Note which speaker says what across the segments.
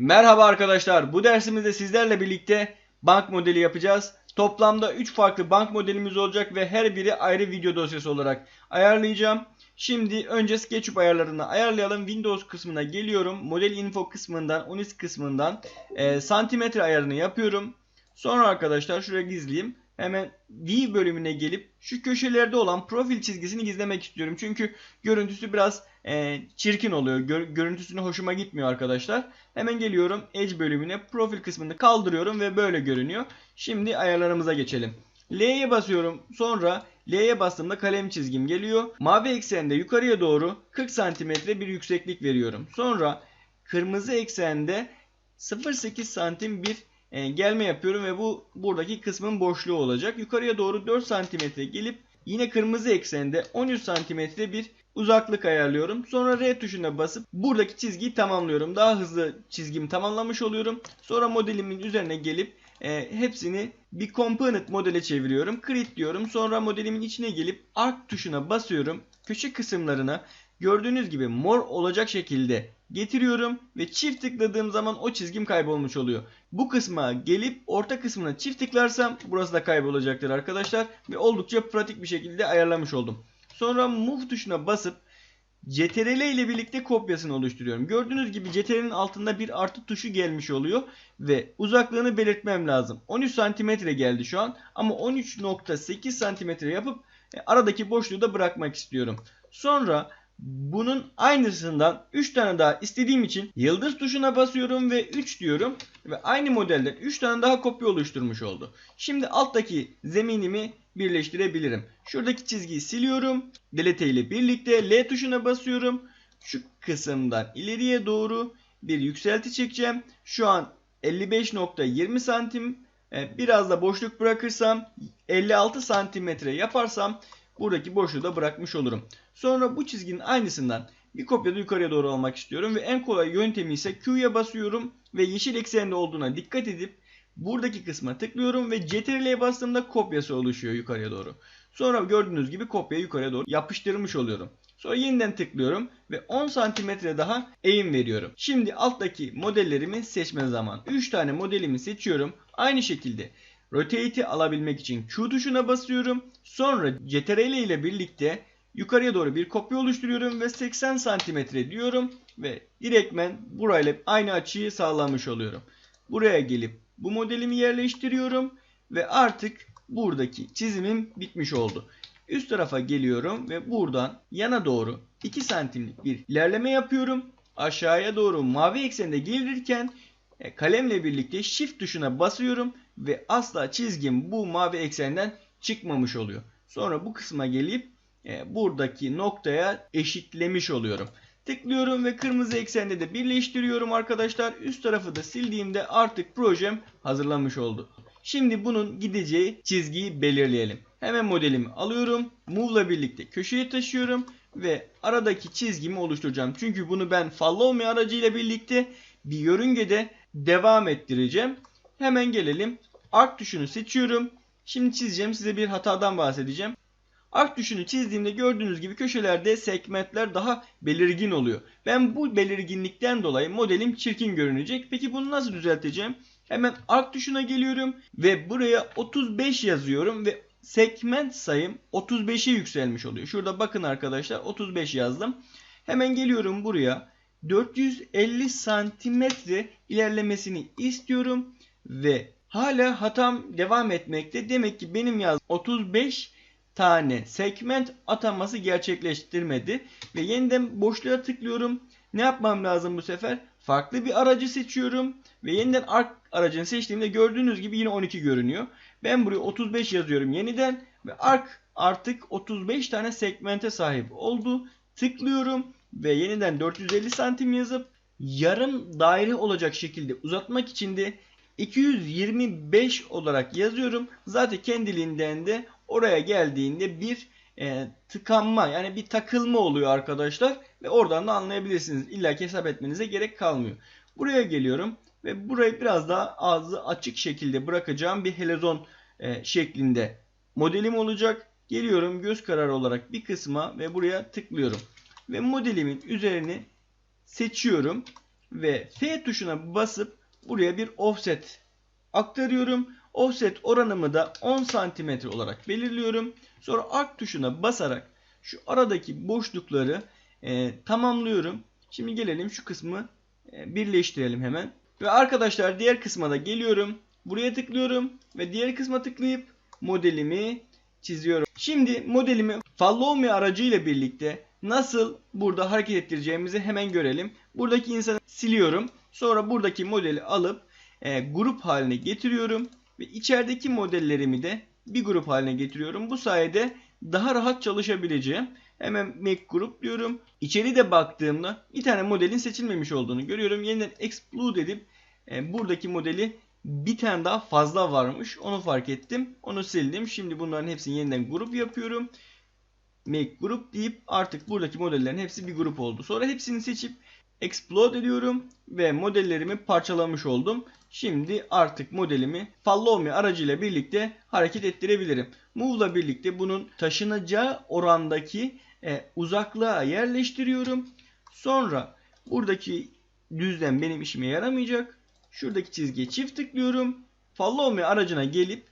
Speaker 1: Merhaba arkadaşlar. Bu dersimizde sizlerle birlikte bank modeli yapacağız. Toplamda 3 farklı bank modelimiz olacak ve her biri ayrı video dosyası olarak ayarlayacağım. Şimdi önce SketchUp ayarlarını ayarlayalım. Windows kısmına geliyorum. Model info kısmından, Unis kısmından e, santimetre ayarını yapıyorum. Sonra arkadaşlar şuraya gizleyeyim. Hemen V bölümüne gelip şu köşelerde olan profil çizgisini gizlemek istiyorum. Çünkü görüntüsü biraz e, çirkin oluyor. Gör, görüntüsüne hoşuma gitmiyor arkadaşlar. Hemen geliyorum Edge bölümüne profil kısmını kaldırıyorum ve böyle görünüyor. Şimdi ayarlarımıza geçelim. L'ye basıyorum. Sonra L'ye bastığımda kalem çizgim geliyor. Mavi eksende yukarıya doğru 40 cm bir yükseklik veriyorum. Sonra kırmızı eksende 0.8 santim bir e, gelme yapıyorum ve bu buradaki kısmın boşluğu olacak. Yukarıya doğru 4 cm gelip yine kırmızı eksende 13 cm bir uzaklık ayarlıyorum. Sonra R tuşuna basıp buradaki çizgiyi tamamlıyorum. Daha hızlı çizgimi tamamlamış oluyorum. Sonra modelimin üzerine gelip e, hepsini bir component modele çeviriyorum. Create diyorum. Sonra modelimin içine gelip arc tuşuna basıyorum. Köşe kısımlarına gördüğünüz gibi mor olacak şekilde getiriyorum ve çift tıkladığım zaman o çizgim kaybolmuş oluyor. Bu kısma gelip orta kısmına çift tıklarsam burası da kaybolacaktır arkadaşlar ve oldukça pratik bir şekilde ayarlamış oldum. Sonra move tuşuna basıp CTRL ile birlikte kopyasını oluşturuyorum. Gördüğünüz gibi CTRL'in altında bir artı tuşu gelmiş oluyor ve uzaklığını belirtmem lazım. 13 santimetre geldi şu an ama 13.8 santimetre yapıp e, aradaki boşluğu da bırakmak istiyorum. Sonra bunun aynısından 3 tane daha istediğim için yıldız tuşuna basıyorum ve 3 diyorum. Ve aynı modelden 3 tane daha kopya oluşturmuş oldu. Şimdi alttaki zeminimi birleştirebilirim. Şuradaki çizgiyi siliyorum. Delete ile birlikte L tuşuna basıyorum. Şu kısımdan ileriye doğru bir yükselti çekeceğim. Şu an 55.20 santim. E, biraz da boşluk bırakırsam 56 santimetre yaparsam buradaki boşluğu da bırakmış olurum. Sonra bu çizginin aynısından bir kopyada yukarıya doğru almak istiyorum ve en kolay yöntemi ise Q'ya basıyorum ve yeşil eksende olduğuna dikkat edip buradaki kısma tıklıyorum ve CTRL'ye bastığımda kopyası oluşuyor yukarıya doğru. Sonra gördüğünüz gibi kopyayı yukarıya doğru yapıştırmış oluyorum. Sonra yeniden tıklıyorum ve 10 santimetre daha eğim veriyorum. Şimdi alttaki modellerimi seçme zamanı. 3 tane modelimi seçiyorum. Aynı şekilde Rotate'i alabilmek için Q tuşuna basıyorum. Sonra CTRL ile birlikte yukarıya doğru bir kopya oluşturuyorum ve 80 santimetre diyorum ve direktmen burayla aynı açıyı sağlamış oluyorum. Buraya gelip bu modelimi yerleştiriyorum ve artık buradaki çizimim bitmiş oldu. Üst tarafa geliyorum ve buradan yana doğru 2 santimlik bir ilerleme yapıyorum. Aşağıya doğru mavi eksende gelirken e, kalemle birlikte shift tuşuna basıyorum ve asla çizgim bu mavi eksenden çıkmamış oluyor. Sonra bu kısma gelip e, buradaki noktaya eşitlemiş oluyorum. Tıklıyorum ve kırmızı eksende de birleştiriyorum arkadaşlar. Üst tarafı da sildiğimde artık projem hazırlanmış oldu. Şimdi bunun gideceği çizgiyi belirleyelim. Hemen modelimi alıyorum. Move ile birlikte köşeye taşıyorum ve aradaki çizgimi oluşturacağım. Çünkü bunu ben follow me aracıyla birlikte bir yörüngede devam ettireceğim. Hemen gelelim. Arc tuşunu seçiyorum. Şimdi çizeceğim. Size bir hatadan bahsedeceğim. Arc tuşunu çizdiğimde gördüğünüz gibi köşelerde segmentler daha belirgin oluyor. Ben bu belirginlikten dolayı modelim çirkin görünecek. Peki bunu nasıl düzelteceğim? Hemen Arc tuşuna geliyorum ve buraya 35 yazıyorum ve segment sayım 35'e yükselmiş oluyor. Şurada bakın arkadaşlar 35 yazdım. Hemen geliyorum buraya 450 santimetre ilerlemesini istiyorum ve hala hatam devam etmekte. Demek ki benim yaz 35 tane segment ataması gerçekleştirmedi ve yeniden boşluğa tıklıyorum. Ne yapmam lazım bu sefer? Farklı bir aracı seçiyorum ve yeniden arc aracını seçtiğimde gördüğünüz gibi yine 12 görünüyor. Ben buraya 35 yazıyorum yeniden ve arc artık 35 tane segmente sahip oldu. Tıklıyorum ve yeniden 450 santim yazıp yarım daire olacak şekilde uzatmak için de 225 olarak yazıyorum. Zaten kendiliğinden de oraya geldiğinde bir e, tıkanma yani bir takılma oluyor arkadaşlar. Ve oradan da anlayabilirsiniz. İlla hesap etmenize gerek kalmıyor. Buraya geliyorum ve burayı biraz daha ağzı açık şekilde bırakacağım bir helezon e, şeklinde modelim olacak. Geliyorum göz kararı olarak bir kısma ve buraya tıklıyorum. Ve modelimin üzerini seçiyorum. ve F tuşuna basıp buraya bir offset aktarıyorum. Offset oranımı da 10 cm olarak belirliyorum. Sonra arc tuşuna basarak şu aradaki boşlukları e, tamamlıyorum. Şimdi gelelim şu kısmı e, birleştirelim hemen. Ve arkadaşlar diğer kısma da geliyorum. Buraya tıklıyorum ve diğer kısma tıklayıp modelimi çiziyorum. Şimdi modelimi Follow Me aracıyla birlikte nasıl burada hareket ettireceğimizi hemen görelim. Buradaki insanı siliyorum. Sonra buradaki modeli alıp e, grup haline getiriyorum. Ve içerideki modellerimi de bir grup haline getiriyorum. Bu sayede daha rahat çalışabileceğim. Hemen make group diyorum. İçeri de baktığımda bir tane modelin seçilmemiş olduğunu görüyorum. Yeniden explode edip e, buradaki modeli bir tane daha fazla varmış. Onu fark ettim. Onu sildim. Şimdi bunların hepsini yeniden grup yapıyorum. Make group deyip artık buradaki modellerin hepsi bir grup oldu. Sonra hepsini seçip explode ediyorum ve modellerimi parçalamış oldum. Şimdi artık modelimi Follow Me aracıyla birlikte hareket ettirebilirim. Move ile birlikte bunun taşınacağı orandaki e, uzaklığa yerleştiriyorum. Sonra buradaki düzlem benim işime yaramayacak. Şuradaki çizgiye çift tıklıyorum. Follow Me aracına gelip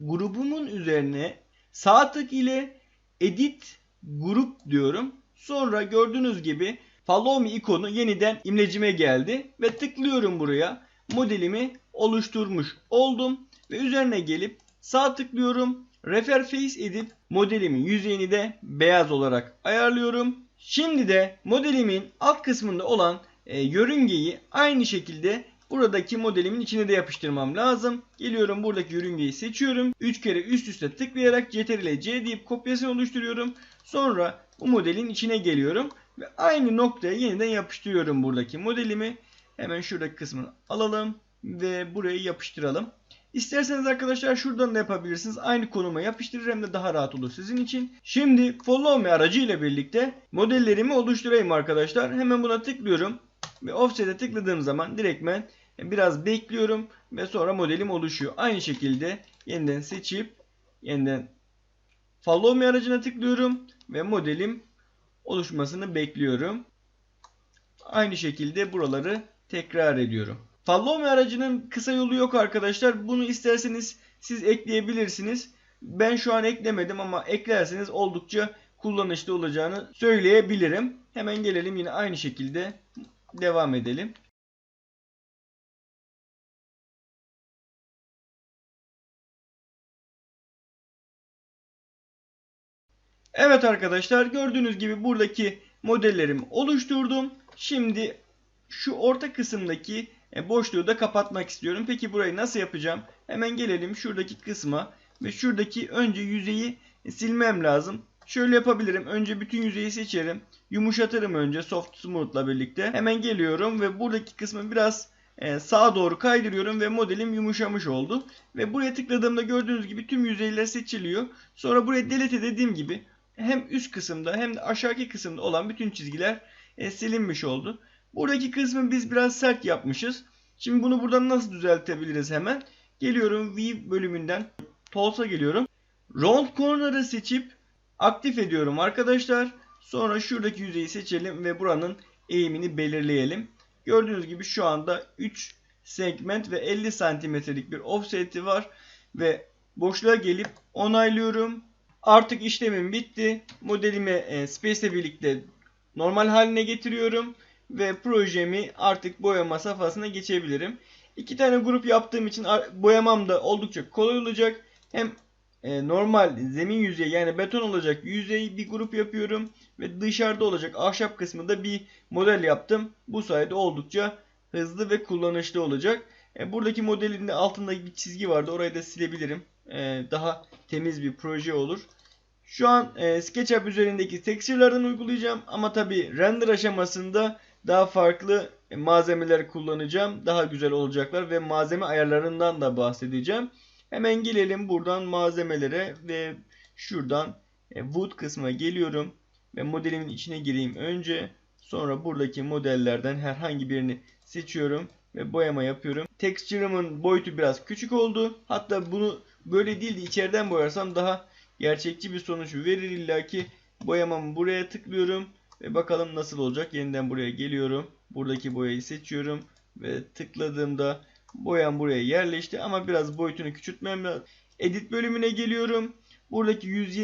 Speaker 1: grubumun üzerine sağ tık ile Edit Grup diyorum. Sonra gördüğünüz gibi Follow Me ikonu yeniden imlecime geldi ve tıklıyorum buraya. Modelimi oluşturmuş oldum ve üzerine gelip sağ tıklıyorum. Refer Face edip modelimin yüzeyini de beyaz olarak ayarlıyorum. Şimdi de modelimin alt kısmında olan e, yörüngeyi aynı şekilde buradaki modelimin içine de yapıştırmam lazım. Geliyorum buradaki yörüngeyi seçiyorum. 3 kere üst üste tıklayarak Ctrl C deyip kopyasını oluşturuyorum. Sonra bu modelin içine geliyorum ve aynı noktaya yeniden yapıştırıyorum buradaki modelimi. Hemen şuradaki kısmını alalım ve burayı yapıştıralım. İsterseniz arkadaşlar şuradan da yapabilirsiniz. Aynı konuma yapıştırır hem de daha rahat olur sizin için. Şimdi Follow Me aracı ile birlikte modellerimi oluşturayım arkadaşlar. Hemen buna tıklıyorum. Ve Offset'e tıkladığım zaman direktmen biraz bekliyorum ve sonra modelim oluşuyor. Aynı şekilde yeniden seçip yeniden Follow Me aracına tıklıyorum ve modelim oluşmasını bekliyorum. Aynı şekilde buraları tekrar ediyorum. Follow aracının kısa yolu yok arkadaşlar. Bunu isterseniz siz ekleyebilirsiniz. Ben şu an eklemedim ama eklerseniz oldukça kullanışlı olacağını söyleyebilirim. Hemen gelelim yine aynı şekilde devam edelim. Evet arkadaşlar gördüğünüz gibi buradaki modellerimi oluşturdum. Şimdi şu orta kısımdaki e, boşluğu da kapatmak istiyorum. Peki burayı nasıl yapacağım? Hemen gelelim şuradaki kısma ve şuradaki önce yüzeyi silmem lazım. Şöyle yapabilirim. Önce bütün yüzeyi seçerim. Yumuşatırım önce soft smooth'la birlikte. Hemen geliyorum ve buradaki kısmı biraz e, sağa doğru kaydırıyorum ve modelim yumuşamış oldu. Ve buraya tıkladığımda gördüğünüz gibi tüm yüzeyler seçiliyor. Sonra buraya delete dediğim gibi hem üst kısımda hem de aşağıki kısımda olan bütün çizgiler e, silinmiş oldu. Buradaki kısmı biz biraz sert yapmışız. Şimdi bunu buradan nasıl düzeltebiliriz hemen? Geliyorum View bölümünden Tools'a geliyorum. Round Corner'ı seçip aktif ediyorum arkadaşlar. Sonra şuradaki yüzeyi seçelim ve buranın eğimini belirleyelim. Gördüğünüz gibi şu anda 3 segment ve 50 santimetrelik bir offset'i var. Ve boşluğa gelip onaylıyorum. Artık işlemim bitti. Modelimi e, Space birlikte normal haline getiriyorum ve projemi artık boyama safhasına geçebilirim. İki tane grup yaptığım için boyamam da oldukça kolay olacak. Hem e, normal zemin yüzeyi yani beton olacak yüzeyi bir grup yapıyorum ve dışarıda olacak ahşap kısmında bir model yaptım. Bu sayede oldukça hızlı ve kullanışlı olacak. E, buradaki modelin de altında bir çizgi vardı. Orayı da silebilirim. E, daha temiz bir proje olur. Şu an e, SketchUp üzerindeki texture'lardan uygulayacağım ama tabi render aşamasında daha farklı malzemeler kullanacağım. Daha güzel olacaklar ve malzeme ayarlarından da bahsedeceğim. Hemen gelelim buradan malzemelere ve şuradan e, wood kısmına geliyorum ve modelimin içine gireyim önce. Sonra buradaki modellerden herhangi birini seçiyorum ve boyama yapıyorum. Texture'ımın boyutu biraz küçük oldu. Hatta bunu böyle değil de boyarsam daha gerçekçi bir sonuç verir illaki. Boyamamı buraya tıklıyorum ve bakalım nasıl olacak. Yeniden buraya geliyorum. buradaki boyayı seçiyorum ve tıkladığımda boyam buraya yerleşti ama biraz boyutunu küçültmem lazım. Edit bölümüne geliyorum. Buradaki 100,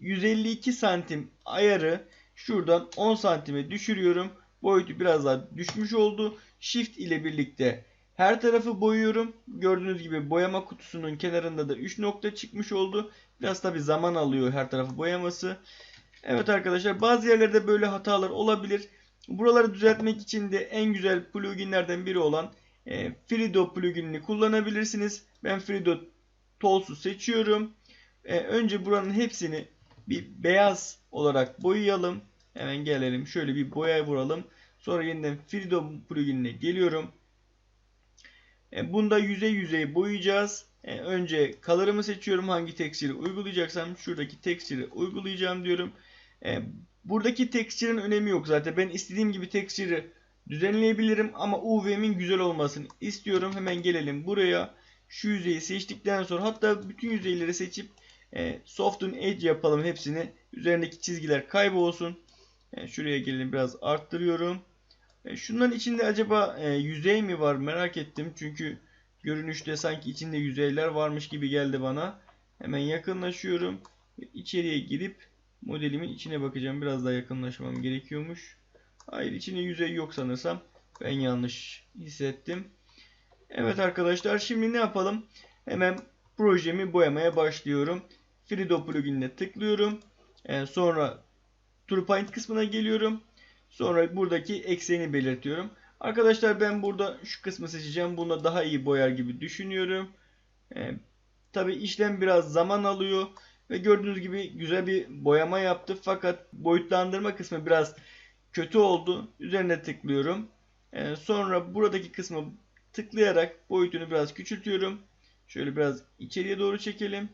Speaker 1: 152 santim ayarı şuradan 10 santime düşürüyorum. Boyutu biraz daha düşmüş oldu. Shift ile birlikte her tarafı boyuyorum. Gördüğünüz gibi boyama kutusunun kenarında da 3 nokta çıkmış oldu. Biraz tabi zaman alıyor her tarafı boyaması. Evet arkadaşlar bazı yerlerde böyle hatalar olabilir. Buraları düzeltmek için de en güzel pluginlerden biri olan e, Frido pluginini kullanabilirsiniz. Ben Frido Tools'u seçiyorum. E, önce buranın hepsini bir beyaz olarak boyayalım. Hemen gelelim. Şöyle bir boya vuralım. Sonra yeniden Frido pluginine geliyorum. E, bunda yüzey yüzey boyayacağız. E, önce color'ımı seçiyorum. Hangi tekstili uygulayacaksam şuradaki tekstili uygulayacağım diyorum. E, buradaki tekstirin önemi yok zaten. Ben istediğim gibi tekstili düzenleyebilirim ama UV'min güzel olmasını istiyorum. Hemen gelelim buraya. Şu yüzeyi seçtikten sonra hatta bütün yüzeyleri seçip e, Soften Edge yapalım hepsini. Üzerindeki çizgiler kaybolsun. E, şuraya gelelim biraz arttırıyorum. E, şunların içinde acaba e, yüzey mi var merak ettim. Çünkü görünüşte sanki içinde yüzeyler varmış gibi geldi bana. Hemen yakınlaşıyorum. İçeriye girip modelimin içine bakacağım. Biraz daha yakınlaşmam gerekiyormuş. Hayır içinde yüzey yok sanırsam. Ben yanlış hissettim. Evet arkadaşlar şimdi ne yapalım? Hemen projemi boyamaya başlıyorum. Frido pluginine tıklıyorum. Ee, sonra TruePaint kısmına geliyorum. Sonra buradaki ekseni belirtiyorum. Arkadaşlar ben burada şu kısmı seçeceğim. Bunda daha iyi boyar gibi düşünüyorum. Ee, Tabi işlem biraz zaman alıyor. Ve gördüğünüz gibi güzel bir boyama yaptı. Fakat boyutlandırma kısmı biraz kötü oldu. Üzerine tıklıyorum. Ee, sonra buradaki kısmı tıklayarak boyutunu biraz küçültüyorum. Şöyle biraz içeriye doğru çekelim.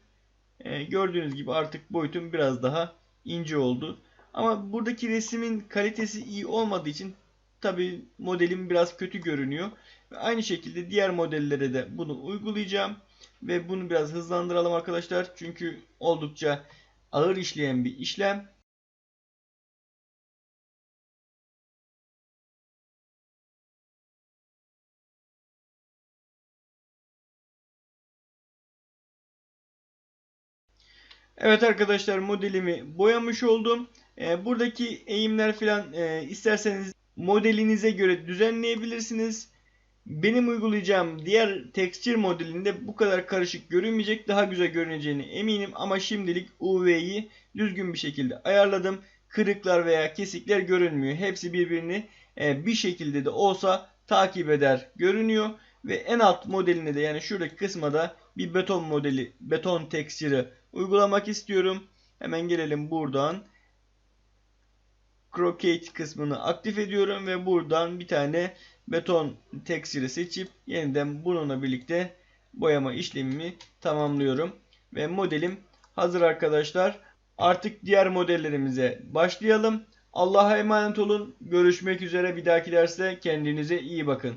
Speaker 1: Ee, gördüğünüz gibi artık boyutum biraz daha ince oldu. Ama buradaki resmin kalitesi iyi olmadığı için tabi modelim biraz kötü görünüyor. Aynı şekilde diğer modellere de bunu uygulayacağım. Ve bunu biraz hızlandıralım arkadaşlar. Çünkü oldukça ağır işleyen bir işlem. Evet arkadaşlar modelimi boyamış oldum. E, buradaki eğimler falan e, isterseniz modelinize göre düzenleyebilirsiniz. Benim uygulayacağım diğer texture modelinde bu kadar karışık görünmeyecek. Daha güzel görüneceğini eminim ama şimdilik UV'yi düzgün bir şekilde ayarladım. Kırıklar veya kesikler görünmüyor. Hepsi birbirini e, bir şekilde de olsa takip eder görünüyor. Ve en alt modeline de yani şuradaki kısma da bir beton modeli, beton texture'ı uygulamak istiyorum. Hemen gelelim buradan. Crocate kısmını aktif ediyorum ve buradan bir tane beton texture'ı seçip yeniden bununla birlikte boyama işlemimi tamamlıyorum. Ve modelim hazır arkadaşlar. Artık diğer modellerimize başlayalım. Allah'a emanet olun. Görüşmek üzere bir dahaki derste kendinize iyi bakın.